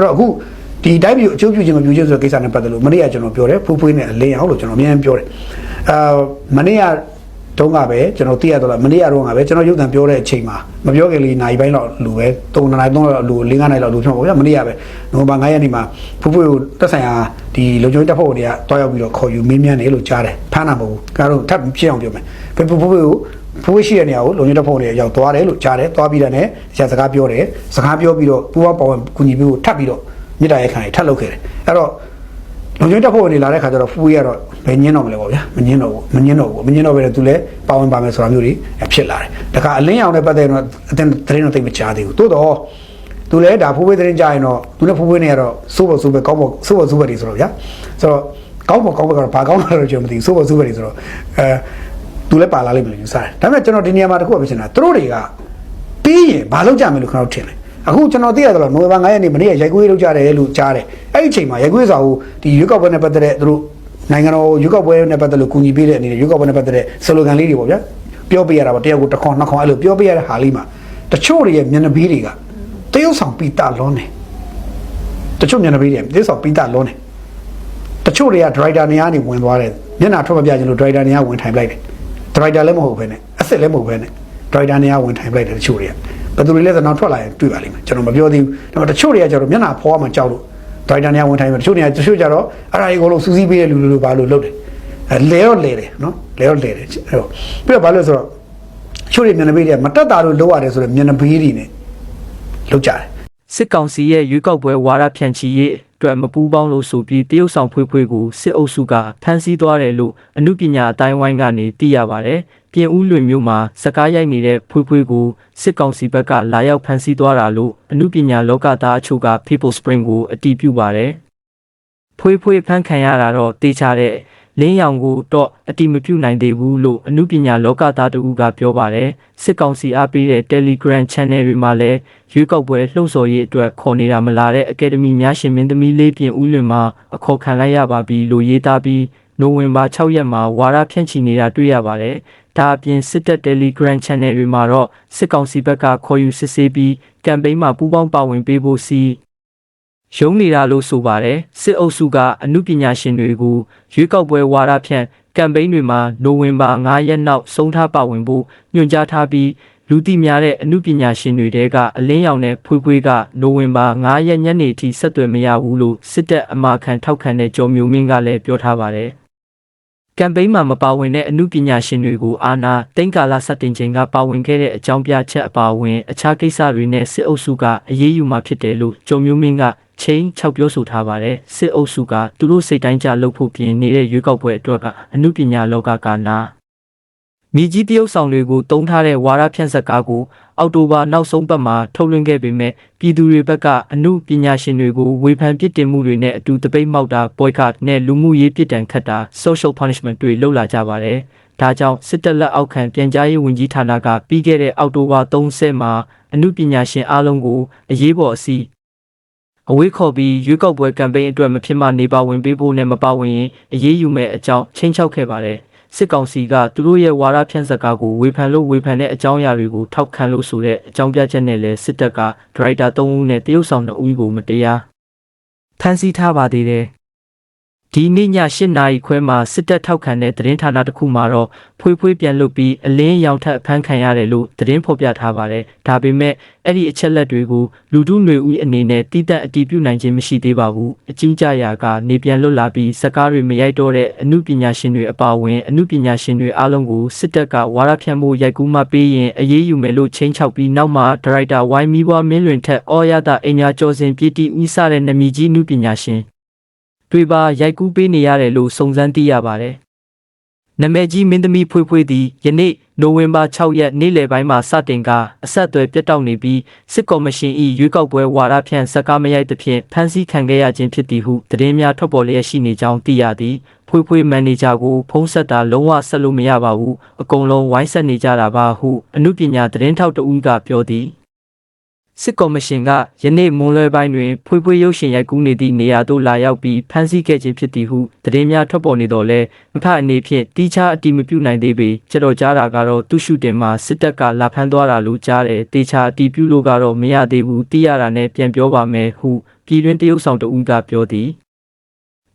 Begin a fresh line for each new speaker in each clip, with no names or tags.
အဲ့တော့အခုဒီတိုင်းပြည်ကိုအကျိုးပြုခြင်းမပြုခြင်းဆိုတဲ့ကိစ္စနဲ့ပတ်သက်လို့မနေ့ကကျွန်တော်ပြောတယ်ဖူးဖွေးနဲ့အလင်းအောင်လို့ကျွန်တော်အများကြီးပြောတယ်အာမနေ့ကတုန်းကပဲကျွန်တော်သိရတော့လားမနေ့ကတော့ကပဲကျွန်တော်ရုပ်သံပြောတဲ့အချိန်မှာမပြောခင်လေးနိုင်ပိုင်းတော့လူပဲ3နိုင်3လောက်လူ4 5နိုင်လောက်လူဖြစ်မှာပေါ့ဗျာမနေ့ကပဲနိုဝင်ဘာ9ရက်နေ့မှာဖူးဖွေးကိုတက်ဆိုင်ရာဒီလုံခြုံရေးတပ်ဖွဲ့တွေကတွားရောက်ပြီးတော့ခေါ်ယူမင်းမြန်းတယ်လို့ကြားတယ်ဖမ်းတာမဟုတ်ဘူးကတော့ထပ်ဖြစ်အောင်ပြောမယ်ဖူးဖွေးကို ဖူးဖွေးရှိတဲ့နေရာကိုလုံခြုံရေးတပ်ဖွဲ့တွေရောက်သွားတယ်လို့ကြားတယ်သွားပြီးတဲ့နဲ့ဆရာစကားပြောတယ်စကားပြောပြီးတော့ပူပေါင်းပါဝင်ကူညီပြီးကိုထပ်ပြီးတော့မြစ်တာရဲ့ခံတွေထပ်လုပ်ခဲ့တယ်အဲ့တော့လုံခြုံရေးတပ်ဖွဲ့ဝင်တွေလာတဲ့ခါကျတော့ဖူးရတော့ဘယ်ညင်းတော့မလဲပေါ့ဗျာမညင်းတော့ဘူးမညင်းတော့ဘူးမညင်းတော့ပဲသူလည်းပါဝင်ပါမယ်ဆိုတာမျိုးတွေဖြစ်လာတယ်တခါအလင်းအောင်နဲ့ပတ်သက်တော့အတင်းသတင်းတော့သိမချသေးဘူးတိုးတော့သူလည်းဒါဖူးဝေးသတင်းကြရင်တော့သူနဲ့ဖူးဝေးနေရတော့စိုးပေါ်စိုးပဲကောင်းပေါ်စိုးပေါ်စိုးပဲတွေဆိုတော့ဗျာဆိုတော့ကောင်းပေါ်ကောင်းပေါ်ကတော့ဘာကောင်းလာတော့ကျွန်တော်မသိဘူးစိုးပေါ်စိုးပဲတွေဆိုတော့အဲ သူလည်းပါလာလိမ့်မယ်လို့ယူဆတယ်ဒါပေမဲ့ကျွန်တော်ဒီနေရာမှာတခုပဲဖြစ်နေတာသူတို့တွေကပြီးရင်ဘာလုပ်ကြမယ်လို့ကျွန်တော်ထင်တယ်အခုကျွန်တော်သိရတော့နိုဝင်ဘာ9ရက်နေ့မနေ့ကရိုက်ကွေးလုပ်ကြတယ်လို့ကြားတယ်အဲ့ဒီအချိန်မှာရိုက်ကွေးစာကိုဒီရွေးကောက်ပွဲနဲ့ပတ်သက်တဲ့သူတို့နိုင်ငံတော်ရွေးကောက်ပွဲနဲ့ပတ်သက်လို့ကူညီပေးတဲ့အနေနဲ့ရွေးကောက်ပွဲနဲ့ပတ်သက်တဲ့ဆလိုဂန်လေးတွေပေါ့ဗျာပြောပြရတာပေါ့တယောက်ကိုတစ်ခေါက်နှစ်ခေါက်အဲ့လိုပြောပြရတဲ့ဟာလေးမှာတချို့တွေရဲ့မျက်နှာပြီးတွေကတရုပ်ဆောင်ပီတာလွန်းတယ်တချို့မျက်နှာပြီးတွေတရုပ်ဆောင်ပီတာလွန်းတယ်တချို့တွေကဒရိုက်တာနေရာနေဝင်သွားတယ်မျက်နှာထွက်မပြချင်လို့ဒရိုက်တာနေရာဝင်ထိုင်ပလိုက်တယ် ဒရိုက်တာလည်းမဟုတ်ဘဲနဲ့အစ်စ်လည်းမဟုတ်ဘဲနဲ့ဒရိုက်တာနေရာဝင်ထိုင်ပလိုက်တယ်တချို့တွေကဘယ်သူတွေလဲဆိုတော့ထွက်လာရင်တွေ့ပါလိမ့်မယ်ကျွန်တော်မပြောသေးဘူးဒါပေမဲ့တချို့တွေကကျတော့မျက်နှာဖောမှကြောက်လို့ဒရိုက်တာနေရာဝင်ထိုင်တယ်တချို့တွေကတချို့ကျတော့အဲ့ဒါကြီးကိုလို့စူးစီးပေးတဲ့လူလူလိုပါလို့လုပ်တယ်အဲလဲတော့လဲတယ်နော်လဲတော့လဲတယ်အဲ့တော့ပြီးတော့ဘာလို့လဲဆိုတော့ချို့တွေမျက်နှာပေးတွေကမတက်တာလို့လုပ်ရတယ်ဆိုတော့မျက်နှာပေးတွေနဲ့လုပ်ကြတယ်
စစ်ကောင်စီရဲ့ရွေးကောက်ပွဲဝါဒဖြန့်ချီရေးအတွက်မပူးပေါင်းလို့ဆိုပြီးတရုတ်ဆောင်ဖွေးဖွေးကိုစစ်အုပ်စုကဖမ်းဆီးသွားတယ်လို့အမှုပညာအတိုင်းဝိုင်းကနေသိရပါတယ်။ပြင်ဦးလွင်မြို့မှာစကားရိုက်နေတဲ့ဖွေးဖွေးကိုစစ်ကောင်စီဘက်ကလာရောက်ဖမ်းဆီးသွားတာလို့အမှုပညာလောကသားအချို့က People Spring ကိုအတည်ပြုပါတယ်။ဖွေးဖွေးဖမ်းခံရတာတော့တေချာတဲ့ လင်းရောင်ကိုတော့အတိမပြုနိုင်သေးဘူးလို့အမှုပညာလောကသားတူကပြောပါတယ်စစ်ကောင်စီအားပေးတဲ့ Telegram Channel တွေမှာလည်းရွေးကောက်ပွဲလှုပ်ဆော်ရေးအတွက်ခေါ်နေတာမလာတဲ့အကယ်ဒမီများရှင်မင်းသမီးလေးပြင်ဦးလွင်မှာအခေါ်ခံလိုက်ရပါပြီလို့ရေးသားပြီးနိုဝင်ဘာ6ရက်မှာဝါရဖြန့်ချီနေတာတွေ့ရပါတယ်ဒါအပြင်စစ်တပ် Telegram Channel တွေမှာတော့စစ်ကောင်စီဘက်ကခေါ်ယူစစ်ဆေးပြီးကမ်ပိန်းမှာပူးပေါင်းပါဝင်ပေးဖို့စီ ရုံးနေတာလို့ဆိုပါတယ်စစ်အုပ်စုကအမှုပညာရှင်တွေကိုရွေးကောက်ပွဲဝါဒဖြန့်ကမ်ပိန်းတွေမှာနိုဝင်ဘာ9ရက်နောက်ဆုံးထားပါဝင်ဖို့ညွှန်ကြားထားပြီးလူသိများတဲ့အမှုပညာရှင်တွေတဲကအလင်းရောင်နဲ့ဖွေးဖွေးကနိုဝင်ဘာ9ရက်ညနေထိဆက်သွယ်မရဘူးလို့စစ်တပ်အမာခံထောက်ခံတဲ့ကြော်မျိုးမင်းကလည်းပြောထားပါတယ်ကမ်ပိန်းမှာမပါဝင်တဲ့အမှုပညာရှင်တွေကိုအာနာတိန်ကာလာစတင်ချိန်ကပါဝင်ခဲ့တဲ့အကြောင်းပြချက်အပါအဝင်အခြားကိစ္စတွေနဲ့စစ်အုပ်စုကအရေးယူမှာဖြစ်တယ်လို့ကြော်မျိုးမင်းက ချင်း၆ပြောဆိုထားပါတယ်စစ်အုပ်စုကသူတို့စိတ်တိုင်းကြလုပ်ဖို့ပြင်နေတဲ့ရွေးကောက်ပွဲအတွက်ကအမှုပညာလောကကနာမိကြီးတရုတ်ဆောင်တွေကိုတုံးထားတဲ့ဝါရဖြန့်စကားကိုအောက်တိုဘာနောက်ဆုံးပတ်မှာထုတ်လွှင့်ခဲ့ပေမဲ့ပြည်သူတွေဘက်ကအမှုပညာရှင်တွေကိုဝေဖန်ပြစ်တင်မှုတွေနဲ့အတူတပိတ်မောက်တာ boycott နဲ့လူမှုရေးပြစ်ဒဏ်ခတ်တာ social punishment တွေလုပ်လာကြပါတယ်။ဒါကြောင့်စစ်တပ်လက်အောက်ခံပြန်ကြားရေးဝန်ကြီးဌာနကပြီးခဲ့တဲ့အောက်တိုဘာ30မှာအမှုပညာရှင်အားလုံးကိုအရေးပေါ်အစည်း အဝေးခေါ်ပြီးရွေးကောက်ပွဲကမ်ပိန်းအတွက်မဖြစ်မနေပါဝင်ပေးဖို့နဲ့မပါဝင်ရင်အရေးယူမဲ့အကြောင်းချင်းချောက်ခဲ့ပါတယ်။စစ်ကောင်စီကသူတို့ရဲ့ဝါဒဖြန့်စကားကိုဝေဖန်လို့ဝေဖန်တဲ့အကြောင်းအရာတွေကိုထောက်ခံလို့ဆိုတဲ့အကြောင်းပြချက်နဲ့လည်းစစ်တပ်ကဒရိုက်တာ3ဦးနဲ့တရုတ်ဆောင်2ဦးကိုမတရားဖမ်းဆီးထားပါသေးတယ်။ ဒီနေ့ည8နာရီခွဲမှာစစ်တပ်ထောက်ခံတဲ့သတင်းဌာနတစ်ခုမှာတော့ဖွေးဖွေးပြန်လုပ်ပြီးအလင်းရောင်ထက်ဖမ်းခံရတယ်လို့သတင်းဖော်ပြထားပါတယ်။ဒါပေမဲ့အဲ့ဒီအချက်လက်တွေကိုလူထုຫນွေဦးအနေနဲ့တိတက်အတည်ပြုနိုင်ခြင်းမရှိသေးပါဘူး။အကြီးကြရာကနေပြန်လွတ်လာပြီးစကားတွေမရိုက်တော့တဲ့အမှုပညာရှင်တွေအပါအဝင်အမှုပညာရှင်တွေအားလုံးကိုစစ်တပ်ကဝါရဖြန့်မှုရိုက်ကူးမှပေးရင်အရေးယူမယ်လို့ချိန်ချောက်ပြီးနောက်မှာဒါရိုက်တာဝိုင်းမီဘွားမင်းလွင်ထက်အော်ရတာအင်ညာကျော်စင်ပြည်တီဥစားတဲ့နမီကြီးအမှုပညာရှင် တွေပါရိုက်ကူးပေးနေရတယ်လို့စုံစမ်းသိရပါတယ်။နမဲကြီးမင်းသမီးဖွေးဖွေးသည်ယနေ့နိုဝင်ဘာ6ရက်နေ့လယ်ပိုင်းမှာစတင်ကအဆက်အသွယ်ပြတ်တောက်နေပြီးစစ်ကော်မရှင်၏ရွေးကောက်ပွဲဝါဒဖြန့်စကားမရိုက်သဖြင့်ဖမ်းဆီးခံခဲ့ရခြင်းဖြစ်သည်ဟုသတင်းများထွက်ပေါ်လျက်ရှိနေကြောင်းသိရသည်ဖွေးဖွေးမန်နေဂျာကိုဖုံးဆက်တာလုံးဝဆက်လို့မရပါဘူးအကုန်လုံးဝိုင်းဆက်နေကြတာပါဟုအမှုပညာသတင်းထောက်တဦးကပြောသည် စစ်ကော်မရှင်ကယနေ့မွန်လွယ်ပိုင်းတွင်ဖွေးဖွေးရုပ်ရှင်ရိုက်ကူးနေသည့်နေရာသို့လာရောက်ပြီးဖမ်းဆီးခဲ့ခြင်းဖြစ်သည်ဟုသတင်းများထွက်ပေါ်နေတော့လဲမဖအနေဖြင့်တီးခြားအတိမပြုနိုင်သေးပေကြတော့ကြားတာကတော့သူရှုတင်မှာစစ်တပ်ကလာဖမ်းသွားတာလို့ကြားတယ်တေချာအတိပြုလို့ကတော့မရသေးဘူးတီးရတာနဲ့ပြန်ပြောပါမယ်ဟုပြည်တွင်းတရုတ်ဆောင်တဦးကပြောသည်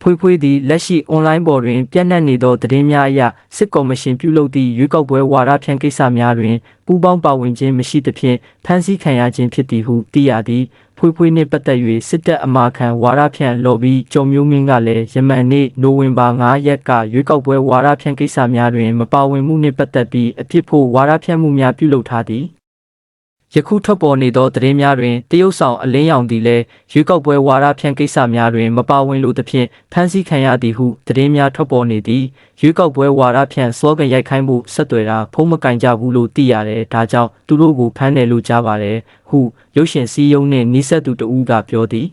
ဖွေးဖွေးသည်လက်ရှိအွန်လိုင်းပေါ်တွင်ပြန့်နှံ့နေသောသတင်းများအရစစ်ကော်မရှင်ပြုလုပ်သည့်ရွေးကောက်ပွဲဝါဒဖြန့်ကိစ္စများတွင်ပူးပေါင်းပါဝင်ခြင်းမရှိသဖြင့်ဖမ်းဆီးခံရခြင်းဖြစ်သည်ဟုသိရသည်ဖွေးဖွေးနှင့်ပတ်သက်၍စစ်တပ်အမာခံဝါဒဖြန့်လော်ဘီကျော်မျိုးမင်းကလည်းယမန်နေ့နိုဝင်ဘာ9ရက်ကရွေးကောက်ပွဲဝါဒဖြန့်ကိစ္စများတွင်မပါဝင်မှုနှင့်ပတ်သက်ပြီးအဖြစ်ဖို့ဝါဒဖြန့်မှုများပြုလုပ်ထားသည် ယခုထွက်ပေါ်နေသောသတင်းများတွင်တရုတ်ဆောင်အလင်းရောင်သည်လည်းရွေးကောက်ပွဲဝါဒဖြန့်ကိစ္စများတွင်မပါဝင်လိုသဖြင့်ဖမ်းဆီးခံရသည်ဟုသတင်းများထွက်ပေါ်နေသည်ရွေးကောက်ပွဲဝါဒဖြန့်စောကန်ရိုက်ခိုင်းမှုဆက်သွယ်တာဖုံးမကင်ကြဘူးလို့သိရတယ်ဒါကြောင့်သူတို့ကိုဖမ်းတယ်လို့ကြားပါတယ်ဟုရုပ်ရှင်စည်းရုံးနှင့်နီးစပ်သူတဦးကပြောသည်